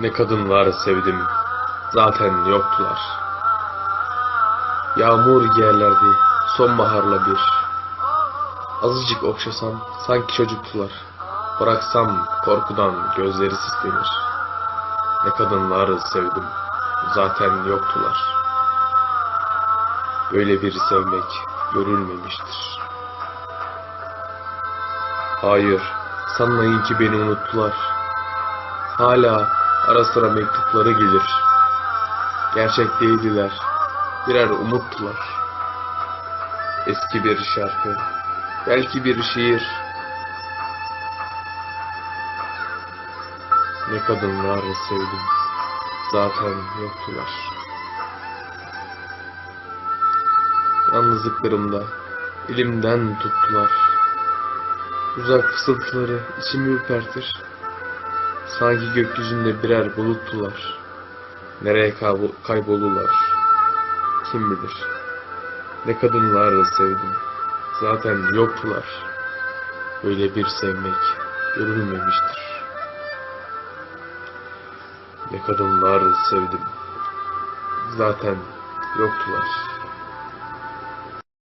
Ne kadınlar sevdim, zaten yoktular. Yağmur giyerlerdi, sonbaharla bir. Azıcık okşasam, sanki çocuktular. Bıraksam, korkudan gözleri sislenir. Ne kadınlar sevdim, zaten yoktular. Böyle bir sevmek görülmemiştir. Hayır, sanmayın ki beni unuttular. Hala ara sıra mektupları gelir. Gerçek değildiler, birer umuttular. Eski bir şarkı, belki bir şiir. Ne kadınlar sevdim, zaten yoktular. Yalnızlıklarımda elimden tuttular. Uzak fısıltıları içimi ürpertir. Sanki gökyüzünde birer buluttular. Nereye kaybol kaybolurlar? Kim bilir? Ne kadınlar sevdim. Zaten yoktular. Böyle bir sevmek görülmemiştir. Ne kadınlar sevdim. Zaten yoktular.